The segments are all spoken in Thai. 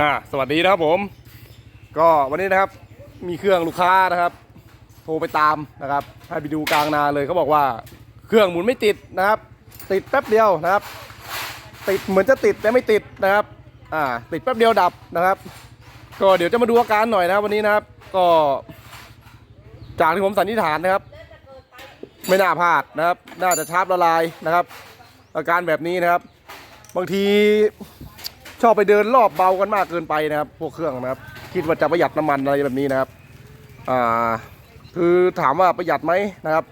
อ่าสวัสดีนะครับผม ก็วันนี้นะครับมีเครื่องลูกค้านะครับ โทรไปตามนะครับให้ไปดูกลางนาเลยเขาบอกว่าเครื่องหมุนไม่ติดนะครับ ติดแป๊บเดียวนะครับ ติดเหมือนจะติดแต่ไม่ติดนะครับอ่าติดแป๊บเดียวดับนะครับ ก็เดี๋ยวจะมาดูอาการหน่อยนะครับวันนี้นะครับ ก็จากที่ผมสันนิษฐานนะครับ ไม่น่าพลาดนะครับ น่าจะชาร์จละลายนะครับ อาการแบบนี้นะครับ บางที ชอบไปเดินรอบเบากันมากเกินไปนะครับ พวกเครื่องนะครับ คิดว่าจะประหยัดน้ำมันอะไรแบบนี้นะครับอ่าคือถามว่าประหยัดไหมนะครับ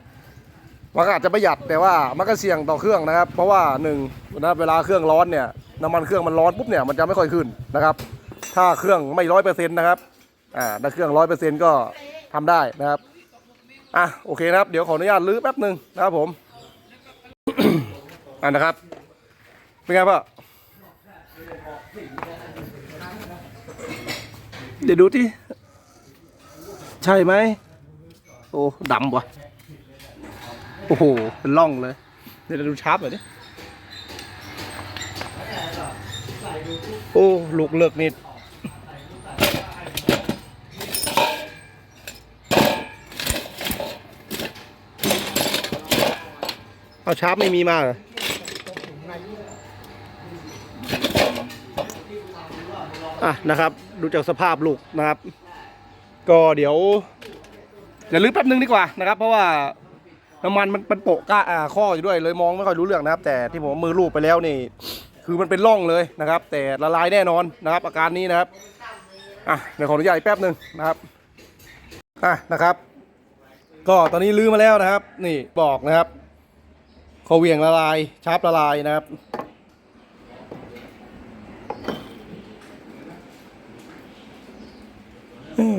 มันก็อาจจะประหยัดแต่ว่ามันก็เสี่ยงต่อเครื่องนะครับ เพราะว่าหนึ่งนะครับเวลาเครื่องร้อนเนี่ยน้ำมันเครื่องมันร้อนปุ๊บเนี่ยมันจะไม่ค่อยขึ้นนะครับ ถ้าเครื่องไม่ร้อยเปอร์เซ็นต์นะครับอ่าถ้าเครื่องร้อยเปอร์เซ็นต์ก็ทำได้นะครับอะโอเคนะครับ เดี๋ยวขออนุญาตลื้อแป๊บหนึ่งนะครับผมอ่านะครับ เป็นไงพ่อ เดี๋ยวดูที่ใช่ไหม โอ้ดำว่ะ โอ้โห เป็นร่องเลย เดี๋ยวดูชาร์ปหน่อยดิ โอ้ ลูกเลิกนิดเอาชาร์ปไม่มีมาเหรอ อะนะครับดูจากสภาพลูกนะครับ ก็เดี๋ยวเดี๋ยวลื้อแป๊บนึงดีกว่านะครับ เพราะว่าน้ำมันมันมันโปะก้าอ่าข้ออยู่ด้วยเลยมองไม่ค่อยรู้เรื่องนะครับ แต่ที่ผมมือลูบไปแล้วนี่ คือมันเป็นร่องเลยนะครับ แต่ละลายแน่นอนนะครับ อาการนี้นะครับอะเดี๋ยวขออนุญาตอีกแป๊บนึงนะครับอะนะครับ ก็ตอนนี้ลื้อมาแล้วนะครับ นี่บอกนะครับเขาเวียงละลายชาร์ปละลายนะครับ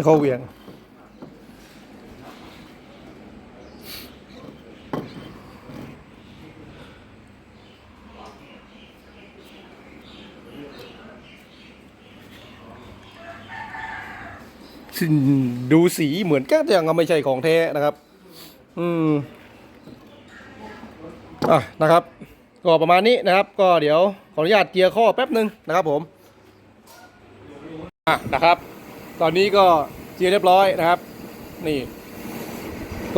เขาเวียง ดูสีเหมือนก็ยังไม่ใช่ของแท้นะครับ อืมอะนะครับก็ประมาณนี้นะครับ ก็เดี๋ยวขออนุญาตเกียร์ข้อแป๊บหนึ่งนะครับผมอะนะครับ ตอนนี้ก็เจียเรียบร้อยนะครับ นี่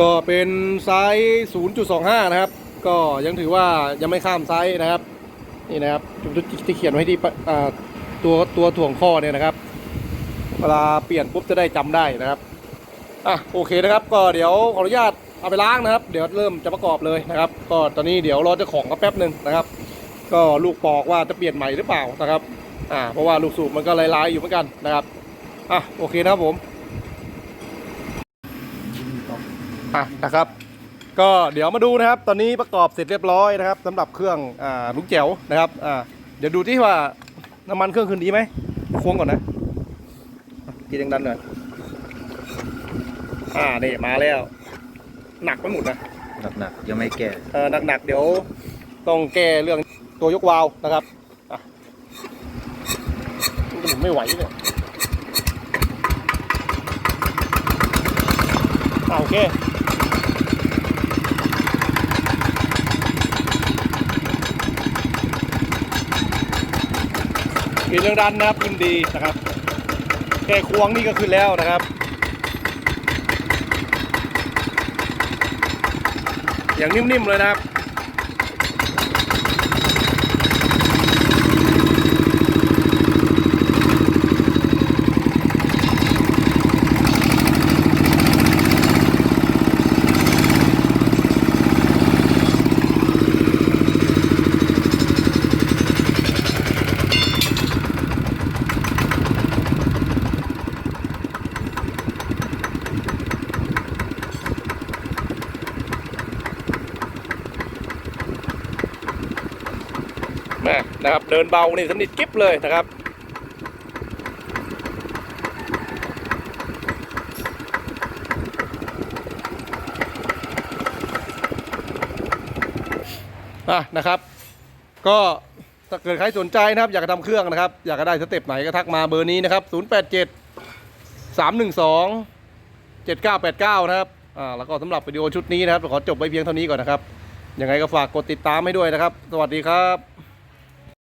ก็เป็นไซส์ 0.25 นะครับ ก็ยังถือว่ายังไม่ข้ามไซส์นะครับ นี่นะครับที่เขียนไว้ที่ตัวตัวถ่วงข้อเนี่ยนะครับ เวลาเปลี่ยนปุ๊บจะได้จำได้นะครับอะโอเคนะครับ ก็เดี๋ยวขออนุญาตเอาไปล้างนะครับ เดี๋ยวเริ่มจะประกอบเลยนะครับ ก็ตอนนี้เดี๋ยวรอเจ้าของก็แป๊บหนึ่งนะครับ ก็ลูกปอกว่าจะเปลี่ยนใหม่หรือเปล่านะครับอ่าเพราะว่าลูกสูบมันก็ลายๆอยู่เหมือนกันนะครับ อะโอเคนะครับผมอะนะครับ ก็เดี๋ยวมาดูนะครับ ตอนนี้ประกอบเสร็จเรียบร้อยนะครับสำหรับเครื่องอ่าลุงแจ๋วนะครับอ่าเดี๋ยวดูที่ว่าน้ำมันเครื่องคืนดีไหมควงก่อนนะทีดังๆหน่อยอ่านี่มาแล้ว หนักไปหมดนะหนักๆยังไม่แก่เออหนักๆเดี๋ยวต้องแก้เรื่องตัวยกวาล์วนะครับอะผมไม่ไหวเนี่ยอะ โอเคมีเรื่องดันนะครับอินดีนะครับแค่ควงนี่ก็ขึ้นแล้วนะครับ อย่างนิ่มๆเลยนะครับ นะครับ เดินเบานี่สนิทกิ๊บเลยนะครับอะนะครับ ก็ถ้าเกิดใครสนใจนะครับ อยากจะทำเครื่องนะครับ อยากจะได้สเต็ปไหนก็ทักมาเบอร์นี้นะครับ 087 312 7989 นะครับ อ่า แล้วก็สำหรับวิดีโอชุดนี้นะครับ ขอจบไว้เพียงเท่านี้ก่อนนะครับ ยังไงก็ฝากกดติดตามให้ด้วยนะครับ สวัสดีครับ